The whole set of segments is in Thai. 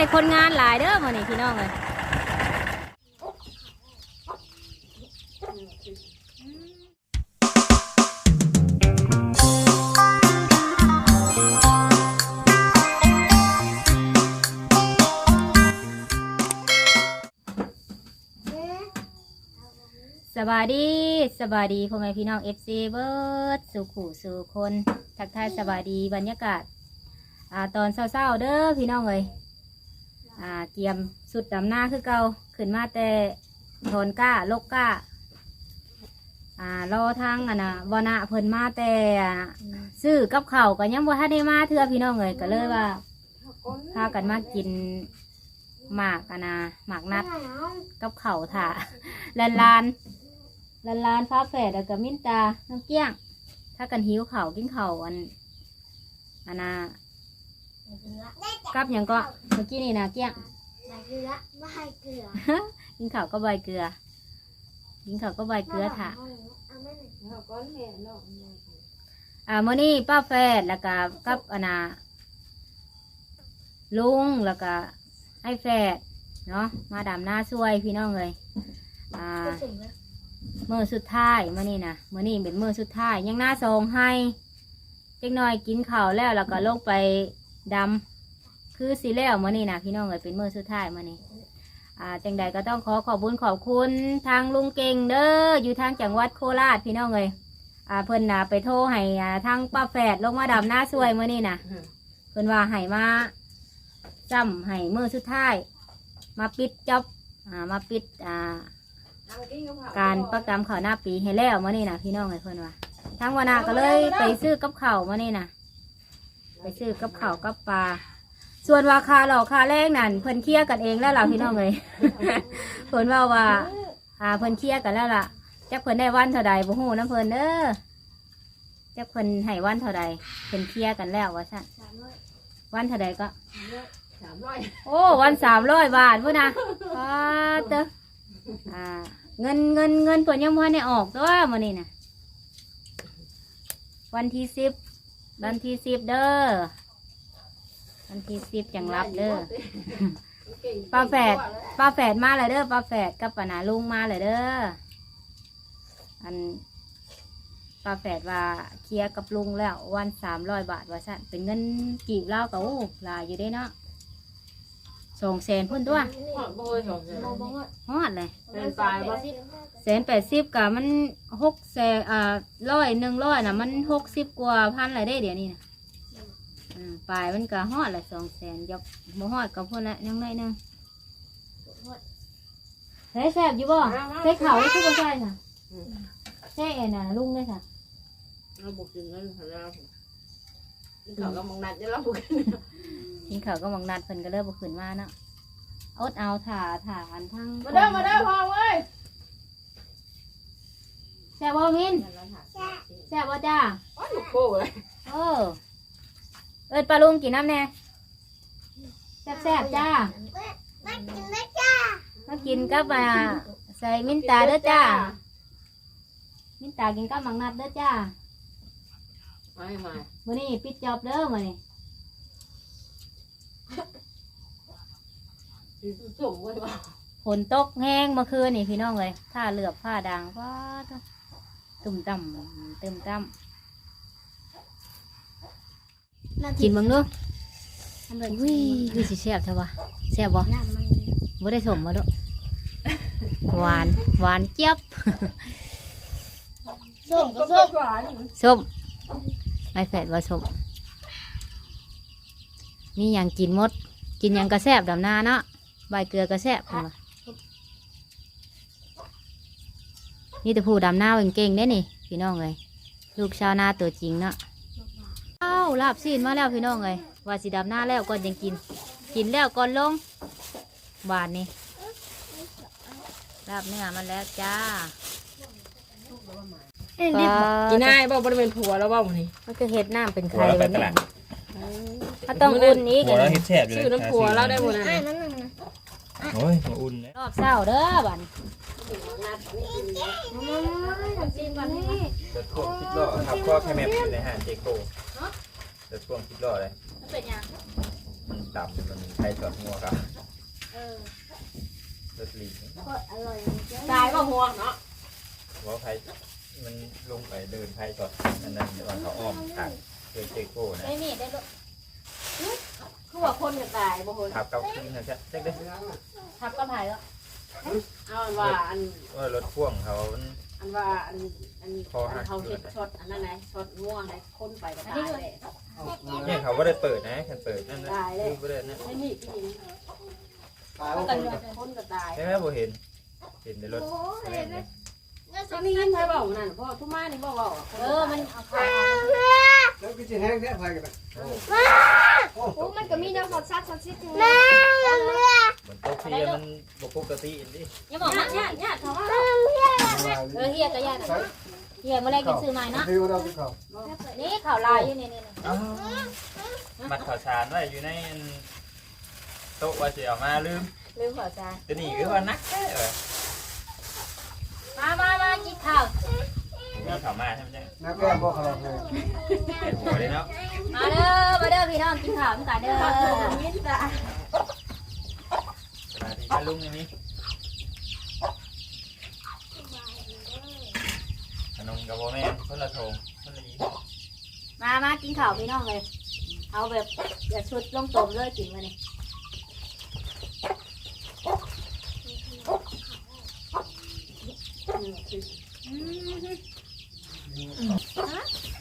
ได้คนงานหลายเด้อมื้อนี้พี่น้องเอ้ยสบายดีสบายดีพ่อแม่พี่น้อง FC เบิร์ดสู่ขู่สู่คนทักทายสบายดีบรรยากาศอ่าตอนเศร้าๆเด้อพี่น้องเอ้ย อ่าเกียมสุดดำหน้าคือเก่าขึ้นมาแต่โทนก้าลกก้า อ่ารอทางอะนะวนาเพิ่นมาแต่อ่าซื้อกับเขาวก็ยังบ่ทันได้มาเทื่อพี่น้องเอ้ยก็เลยว่าพากันมากินหมากกันนะหมากนัด กับเข้าวถ่าลานลานลานลานฟ้าแฝดแล้วก็มิ้นตาน้องเกี้ยง ถ้ากันหิวเข้าวกินเข้าวอันอันน่ะ กับอย่างก็เมื่อกี้นี่นะเกี้ยง ใบเกลือใบเกลือกินข้าวก็ใบเกลือ กินข้าวก็ใบเกลือถ่ะ เอาไม่หนึ่งเราก็แม่เนาะอ่ามื่อนี้ป้าแฟดแล้วก็กับอันนาลุงแล้วก็ไอ้แฟดเนาะมาดำหน้าช่วยพี่น้องเลยอ่าก็ถึงแล้วเมื่อสุดท้ายมื่อนี้นะมื่อนี้เป็นเมื่อสุดท้ายยังหน้าซองให้เจ๊กหน้อยกินข้าวแล้วแล้วก็ลงไป ดำคือสีแล้วมื่อนี้นะพี่น้องเลยเป็นเมื่อสุดท้ายมื่อนี้อ่าจังใดก็ต้องขอขอบุญขอบคุณทางลุงเก่งเด้ออยู่ทางจังหวัดโคราชพี่น้องเลยอ่าเพิ่นนะไปโทรให้อ่าทางป้าแฝดลงมาดำหน้าช่วยมื่อนี้นะเพิ่นว่าให้มาจำให้เมื่อสุดท้าย มาปิดจอบอ่ามาปิดอ่าการประกรรมข่าวหน้าปีให้แล้วมื่อนี้นะพี่น้องเลยเพิ่นว่าทางวานาก็เลยไปซื้อกับเข้าวมื่อนี้นะ ไปซื้อกับข้าวกับปลา ส่วนว่าคาหลอกคาแรกนั่นเพิ่นเคลียร์กันเองแล้วล่ะพี่น้องเลย เพิ่นว่าว่าอ่าเพิ่นเคลียร์กันแล้วล่ะจักเพิ่นได้วันเท่าใดบ่ฮู้น้ำเพิ่นเด้อจักเพิ่นให้วันเท่าใดเพิ่นเคลียร์กันแล้วว่าซั่นสามร้อยวันเท่าใดก็ สามร้อยโอ้วันสามร้อยบาทพุ่นนะป้าเตออ่า เงินเงินเงินเพิ่นยังบ่ทันได้ออกตัวมื้อนี้น่ะวันที่สิบ วันที่สิบเด้อวันที่สิบจังรับเด้อป้าแฝดป้าแฝดมาเลยเด้อป้าแฝดกับป้านาลุงมาเลยเด้ออันป้าแฝดว่าเคลียร์กับลุงแล้ววันสามร้อยบาทว่าสั่นเป็นเงินกีบเล่าวกับโอ้หลายอยู่เด้เนาะ สองแสนพุ่นตัวโบยสองแสนโมบอกว่าฮอดเลยเป็นปลายบ่แสนแปดสิบกับมันหกแสนอ่าร้อยหนึ่งร้อยน่ะมันหกสิบกว่าพันอะไรได้เดี๋ยวนี้นะอืมปลายมันก็ฮอดละสองแสนยกบ่ฮอดกับพุ่นละยังไงนึงเฮ้ยแซ่บอยู่บ่ใส่เขาวคือบ่ใส่ค่ะใส่เอ็นน่ะลุงเลยค่ะเราบุกถึงเงินของเราเขาก็มองนัดจะเราบุกกิน ข้าวก็มังนัดเพิ่นก็เริ่มบ่ขึ้นมาเนาะอดเอาถ่าถ่าอันทั้งมาเด้อมาเด้อพ่อเว้ยแซ่บบ่มินแซ่บบ่จ้าอ๋อหนุกโป้เลยเออเอิดปลาลุงกินน้ำแน่แซ่บๆจ้าไม่กินนะจ้ามากินกับอ่าใส่มินตาเด้อจ้า มินตากินกับมังนัดเด้อจ้าไม่มามื้อนี้ปิดจอบเด้อมื้อนี้ ส่งไว้ว่าฝนตกแห้งเมื่อคืนนี่พี่น้องเลยผ้าเหลือบผ้าด่างว้าดตุ่มต่ำเติมต่ำกินเบิ่งเด้ออุ้ยคือสิแซ่บเท่าวะแซ่บบ่น้ำมันบ่ได้สมมาด้วยหวานหวานเจี๊ยบส้มก็ก็ส้ส้มมหวานส้มไม่แฝดว่าส้มมีอย่างกินหมด กินหยังกระแซบดำนาเนาะ ใบเกลือกระแซบเพิ่นว่านี่แต่ผู้ดำนาเก่งๆได้นี่ พี่น้องเลยลูกชาวนาตัวจริงเนาะเอ้าลาบซีนมาแล้วพี่น้องเลยว่าสิดำนาแล้วก่อนยังกิน กินแล้วก่อนลงบานนี่ลาบเนื้อมาแล้วจ้ากินง่ายบ่บริเวณผัวแล้วบ่หมดนี่มันก็เห็ดน้ำเป็นหัไข่วเราไปแบบตนี้ลาดถ้าต้องอุ่นอีกหัวเราเฮ็ดแซ่บอยู่ชื่อน้ำผัวเราได้หมดไอ้นะนั่นน่ะนะ โอ้ยมาอุ่นเลยรอบเศร้าเด้อบันกินก่อนนี่จะท่วงคิดล้อครับก็แค่แมพอยู่ในห้างเจโก้จะท่วงคิดล้อเลยเป็นยังต่ำมันไทยสดหัวครับเออรสลีนโคตรอร่อยเจ้าตายว่าหัวเนาะว่าไทยมันลงไปเดินไทยสดอันนั้นตอนเขาอ้อมทางเจอเจโก้นะได้มีดได้ลูก คือว่าคนก็ตายบ่เฮ้ยขับเก้าขึ้นนะจ๊ะเจ๊กเด้ทับก็ถ่ายแล้วเอาอันว่าอันว่ารถพ่วงเขามันอันว่าอันอันคอหัอักนเขาเฮ็ดช็อตอันนั้นไงช็อตง่วงไงคนไปก็ตายเลยเนี่ยเขาไม่ได้เปิดนะแค่เปิดนั่นนะตายเลยรูปไม่ได้นะไม่มีพี่นี่ตายว่ากัคนนคนก็ตายใช่ไหมโบเห็น เห็นในรถโอ้ยอะไรเนี่ยน่าสก็งนี่สารใครบอกนั่นพ่อทุกมานี่บ่เว้าเออมันเอาขาแล้วก็จะแห้งแท้ไฟกันนะโอ้โอ้โอ้มันก็มีน้ำหอดซัดซัดซิดถึงแม่เหมือนโต๊ะเทียมันบกปกติดิอย่าบอกนะเนี่ยเนี่ยเขาว่าเออเฮียก็ยาน่ะเฮียเมื่อไรกินซื้อใหม่เนาะคือเราที่เขานี่ข่าวลายอยู่นี่นี่นี่อ้าวมัดข่าวสารไว้อยู่ในโต๊ะว่าจะเอามาลืมลืมข่าวจานจะหนีคือว่านักแท้เออมามา มากินข้าวมีข่าวมาใช่ไหมจ๊ะน้าแก้มบอกเขาเลยเห็นหัวเลยเนาะมาเด้อมาเด้อพี่น้องกินข้าวด้วยกันเด้อมิตรสวัสดีค่ะลุงอย่างนี้ขนมกับโบแม่นคนละโถงคนละยี่ห้อมามากินข้าวพี่น้องเลย เอาแบบอย่าชุดลงตมเลยกินมาเนี่ย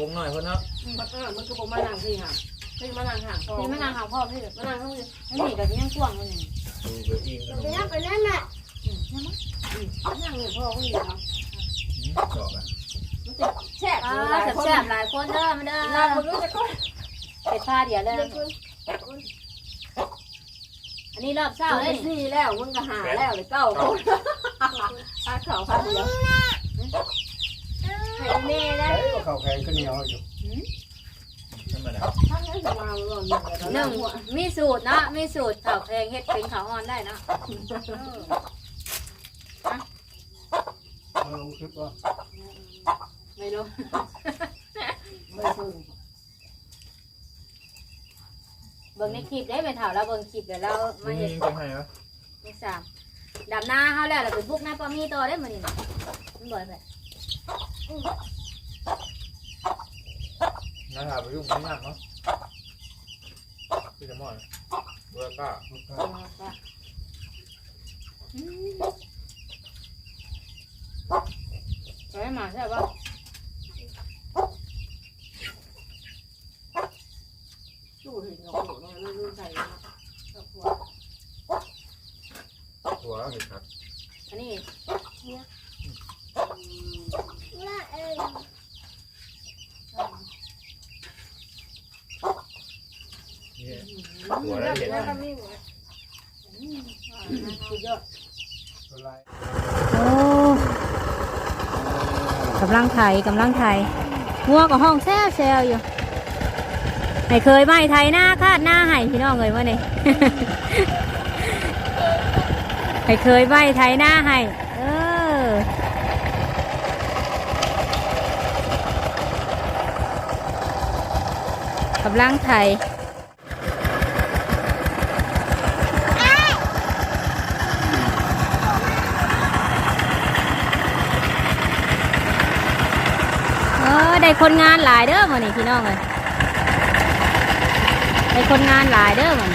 วงหน่อยคนเนาะมันก็มันก็บ่มานั่งสิค่ะคือมานั่งห่างพ่อนี่มะนาวหาพ่อพี่มานั่งข้างนี้ไม่หนีกับยังกว้างเลยนี่ดูเบอร์อิงขนมไปนั่งไปนั่นแหละนั่งเนี่ยพ่อข้างนี้ครับชอบอะมันจะแช่บอ่าหลายคนแซ่บๆหลายคนเด้อมาเด้อเราบ่รู้จะก็เป็ดผ้าเดี๋ยวเลยเดี๋ยวคุณอันนี้รอบเช้าเจ้าเลได้ยนี่สี่แล้วมึงก็หาแล้วเลยเก้าคนตาขาวพันเดียวให้แม่ ได้ใช้ว่าแข็งก็เหนียวอยู่ธรรมดาหนึ่งมีสูตรเนาะมีสูตรข้าวแพงเฮ็ดเป็นข้าวอ่อนได้เนาะเอาลงคลิปว่าไม่รู้ไม่รู้เบิ่งในคลิปได้เป็นเถ่าแล้วเบิ่งคลิปเดี๋ยวเรามาเฮ็ยิดงจังไงวะนี่สามดำหน้าเฮาแล้วเราไปบุกหน้าปามีต่อได้มื้อนี้น่ะมันบ่อยแบบ น้าหาไปยุ่งไม่มากเนาะพี่จะมอนเบอร์ก้าใช่มาใช่ป่ะ สู้เห็นกับหัวเนี่ยลืมใส่กับหัว หัวเห็ดครับ อันนี้ ละเอ้ย นี่หัวแล้วเห็ด แล้วก็มีหัว สุดยอด ตัวลาย โอ้ กำลังไทยกำลังไทยงัวกับห้องแซ่แซวอยู่ไม่เคยไหมไทยหน้าคาดหน้าให้พี่น้องเลยว่านี่ไม่เคยไหมไทยหน้าให้เออกำลังไทย ได้คนงานหลายเด้อมันนี่พี่น้องเลยได้คนงานหลายเด้อมัน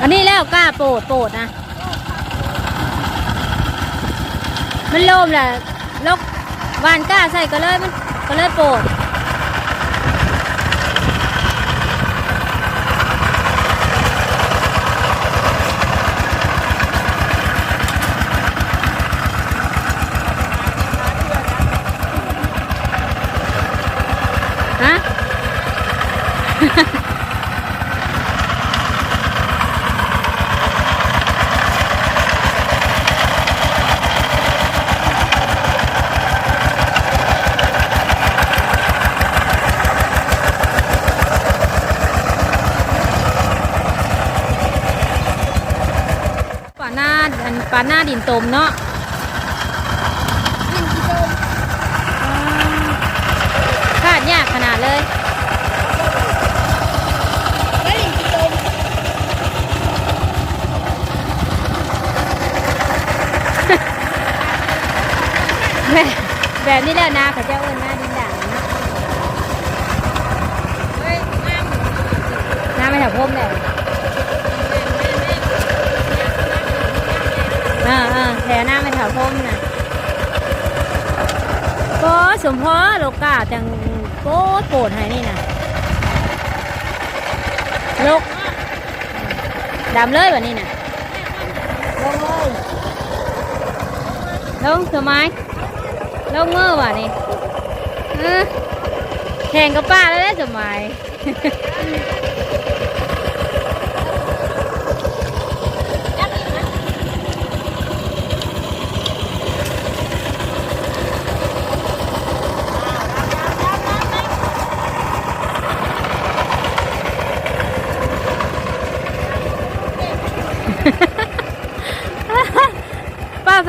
อันนี้แล้วกล้าโปรดโปดนะ มันโลมแหละลกวานกล้าใส่ก็เลยมันก็เลยโปรดฮะ กันหน้าดินตมเนาะกินกี่โดมคาดยากขนาดเลยก็กินกี่โดมแบบแบบนี้แล้วนาเขาเจ้าเอิ้นหน้าดินด่างเนาะเฮ้ยงามหน้าไม่แถวพมแล้วเออเออ แถวหน้าไม่แถวพมน่ะก็สมพอโลกาจังโกโกรธให้นี่น่ะลกดำเลยแบบนี้น่ะลงเลยลงสมัยลงเมื่อว่ะนี่แข่งกับป้าแล้วได้สมัย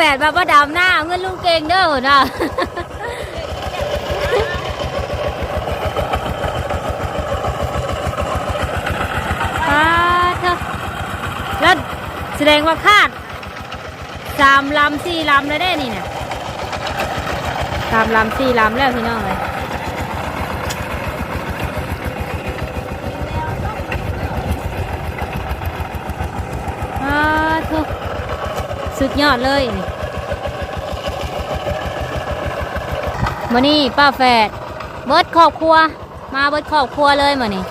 แฝดมาป้าดำหน้าเอาเงินลุงเก่งเด้อหัวหน้าป้าเถอะแล้วแสดงว่าคาดสามลำสี่ลำแล้วได้นี่เนี่ยสามลำสี่ลำแล้วพี่น้องเลยป้าเถอะ สุดยอดเลยมานี่ป้าแฝดเบิดครอบครัว มาเบิดครอบครัวเลยมานี่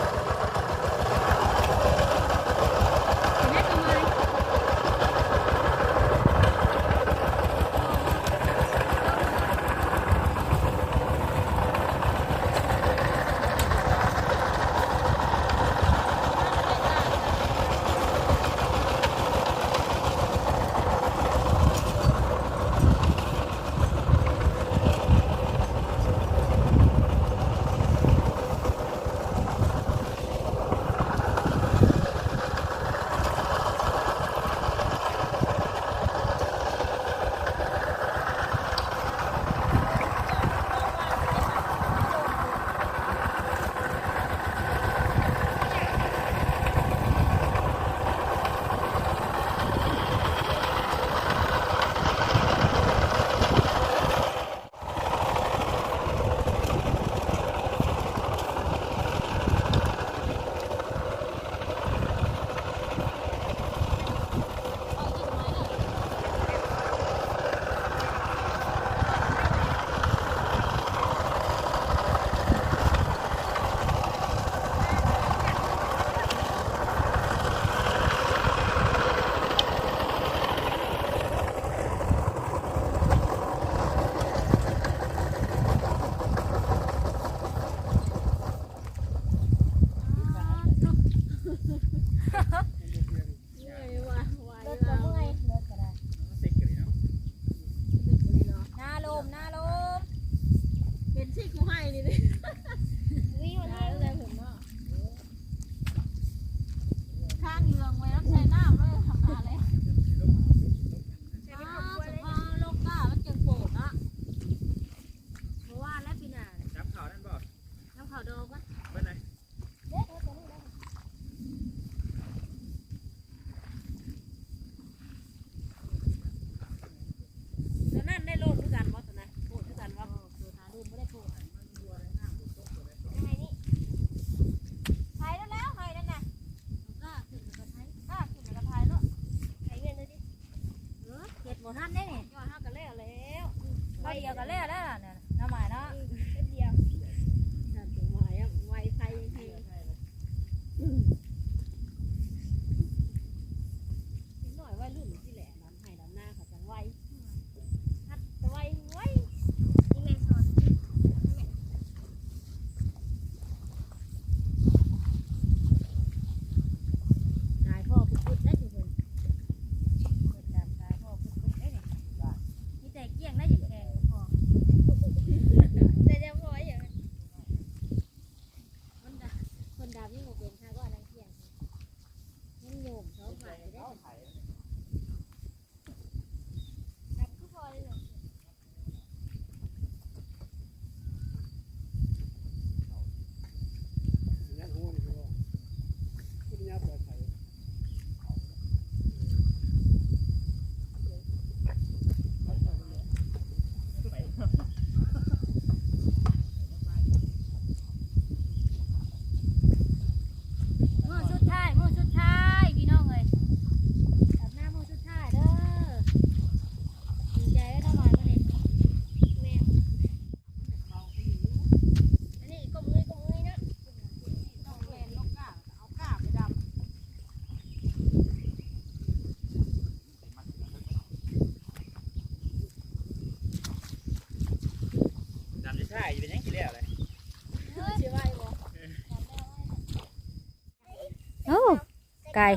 กาย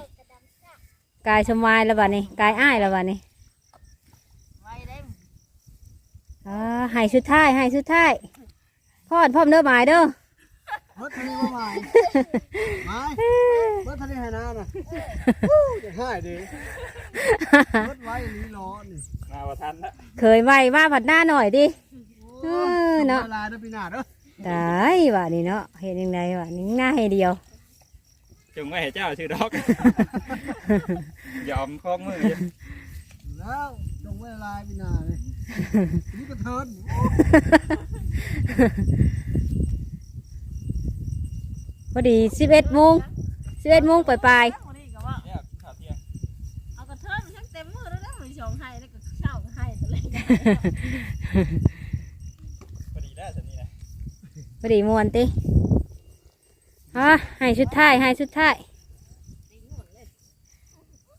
กายสมายแล้วบัดนี้กายอ้ายแล้วบัดนี้ไว้ได้อ่าให้สุดท้ายให้สุดท้ายพอดพร้อมเด้อหมายเด้อเบิดทะเลมาใหม่ไม่เบิดทะเลให้นาน่ะจะให้ดิเบิดไว้นี่ร้อนนี่มาว่าทันละเคยไว้มาผัดหน้าหน่อยดิเออเนาะเวลาเด้อปีหน้าเด้อตายว่ะนี่เนาะเห็นยังไงวะนี่ง่ายเดียว จงไว้ให้เจ้าชื่อดอก ยอมคล้องมืออยู่แล้วจงเวลาปีหน้าเลยนี่ก็เทินพอดีสิบเอ็ดโมงสิบเอ็ดโมงปลายวันนี้ก็ว่าเนี่ยข้าวเที่ยงเอากระเทินมันทั้งเต็มมือแล้วนะมันชงให้แล้วก็เช่าก็ให้ตัวเล็กพอดีได้สันนี้นะๆพอดีมวนติ ฮะให้ชุดท้ายให้ชุดท้าย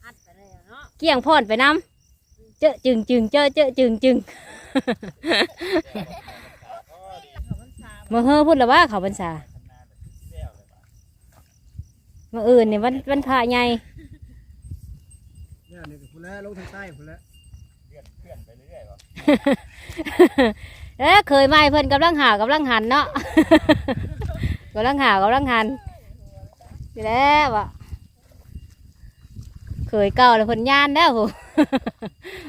อัดไปเลยอะเนาะเกี่ยงพ่อนไปน้ำเจอจึงจึงเจอเจอจึงจึงเขามันซามาเฮ้อพูดแล้วว่าเขาบรรษาทำนาแบบที่แล้วเลยป่ะมาอื่นเนี่ยวันวันพระใหญ่เนี่ยนี่ก็พุ่นแล้วลงทางใต้พุ่นแล้วเลื่อนเลื่อนไปเรื่อยๆป่ะเอ๊ะเคยไหมเพิ่นกำลังหากำลังหันเนาะ กำลังหากำลังหันดีแล้ววะเคยเก่าแล้วเพิ่นย่านแล้วผู้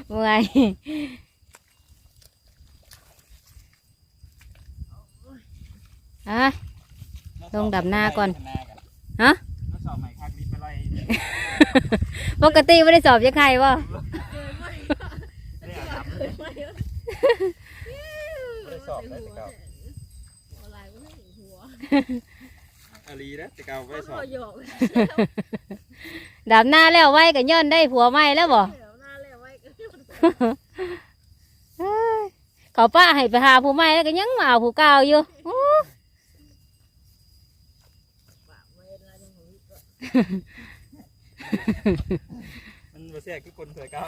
เมื่อยอะลงดับหน้าก่อน ฮะแล้วสอบใหม่คักนี้ไปไล่ปกติไม่ได้สอบยังไงวะเรียกดับเลยไม่ได้สอบได้แต่เก่า อะไรวะหัว อาลีนะแต่เก่าไม่ได้สอบโยกดับหน้าแล้วไว้กันย้อนได้ผัวใหม่แล้วบ่เดี๋ยวหน้าเลี้ยวไว้ก็เอ้ยเขาป้าให้ไปหาผู้ใหม่แล้วก็ยังมาเอาผู้เก่าอยู่อู้ปากเวรอะไรจังหวะนี้ก็มันมาเสียคือคนเคยเก่า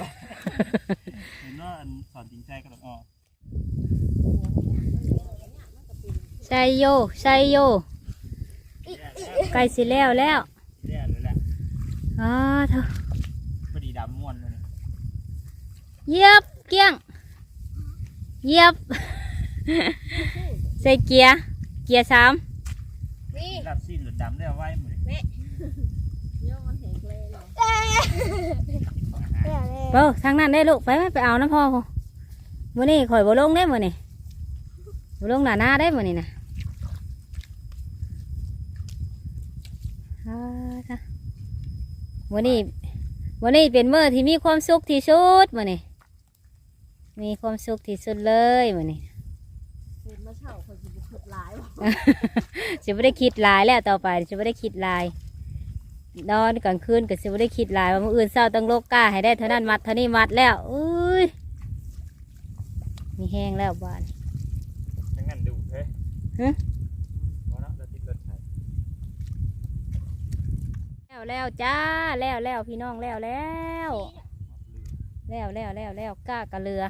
เห็นว่าอันสอนจริงใจก็ต้องออก ใส่โยใส่โยใกล้สิแล้วแล้วเนี่ยเลยแหละอ๋อเถอะพอดีดำม่วนเลยเหยียบเกี้ยงเหยียบ ใส่เกียร์เกียร์สามนี่รับสิ้นหลุดดำได้เอาไว้หมดเลยเดี๋ยวมันเห็นเลยเนาะเดี๋ยวเลยเออทางนั้นได้ลูกไปไหมไปเอาน้ำพ่อพ่อมื่อนี้ข่อยบ่ลงได้มื่อนี้บ่ลงหน้าหน้าได้มื่อนี้นะอ่า จ้ะมื่อนี้มื่อนี้เป็นมื้อที่มีความสุขที่สุดมื่อนี้มีความสุขที่สุดเลยมื่อนี้เห็นมาเช่าคนจะบุกหลายว่ะจะไม่ได้คิดหลายแล้วต่อไปจะไม่ได้คิดหลายนอนกลางคืนก็จะไม่ได้คิดหลายว่ามื่ออื่นเศร้าต้องโลกกล้าให้ได้เท่านั้นมัดเท่านี้มัดแล้วอุ้ยมีแห้งแล้วบ้านจังนั้นดูเฮ้ย ฮะ พอแล้วเราติดรถไถ แล้วแล้วจ้าแล้วแล้วพี่น้องแล้วแล้วแล้วแล้วแล้วแล้วกล้ากับเรือ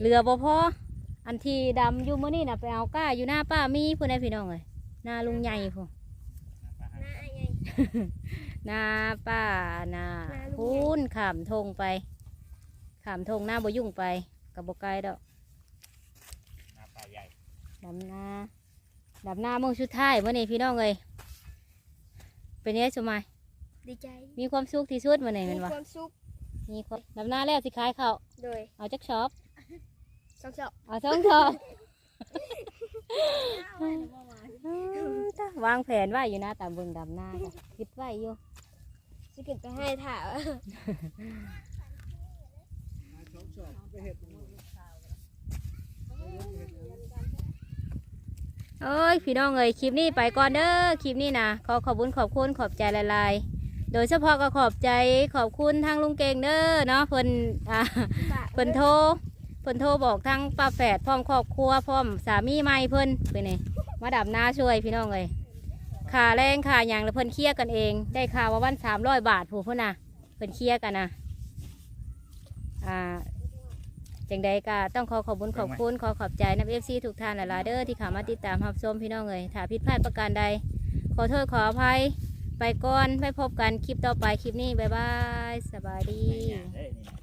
เรือบ่พออันที่ดำอยู่มื้อนี้น่ะไปเอากล้าอยู่หน้าป้ามีพูดได้พี่น้องเลยหน้าลุงใหญ่พูหน้าไงหน้าป้าหน้าหน้าลุงใหญ่พูนขามทงไปขามทงหน้าบ่ยุ่งไปกับบกไกลดอกหน้าป่าใหญ่ดำหน้าดำหน้าเมื่อชุดท้ายมื่อนี้พี่น้องเลยเป็นยังไงสมัย ดีใจ มีความสุขที่สุดมื่อนี้มีเป็นวะความสุขมีความดำหน้าแล้วสิขายเขาวโดยเอาจักช็อปสองสองเอาสองช็อปวางแผนไว้อยู่นะตามเบิ่งดำหน้าจ้ะคิดไว้อยู่จะเก็บไปให้ถ่าเอ้ยพี่น้องเอ้ยคลิปนี้ไปก่อนเด้อคลิปนี้นะขอขอบคุณขอบคุณขอบใจหลายๆ โดยเฉพาะก็ขอบใจขอบคุณทางลุงเก่งเด้อเนาะเพิ่นอ่าเพิ่นโทรเพิ่นโทรบอกทั้งป้าแฝดพร้อมครอบครัวพร้อมสามีใหม่เพิ่นเป็นไงมาดับหน้าช่วยพี่น้องเลยค่าแรงค่าอย่างแล้วเพิ่นเคลียร์กันเอง ได้ค่าว่าวันสามร้อยบาทผู้พุ่นน่ะเพิ่นเคลียร์กันนะอ่าจังใดก็ต้องขอขอบคุณขอบคุณขอขอบใจนับเอฟซีทุกท่านหลายๆเด้อที่เข้ามาติดตามรับชมพี่น้องเลยถ้าผิดพลาดประการใดขอโทษขออภัย ไปก่อนไปพบกันคลิปต่อไปคลิปนี้ บ๊ายบาย สบายดี ได้นี่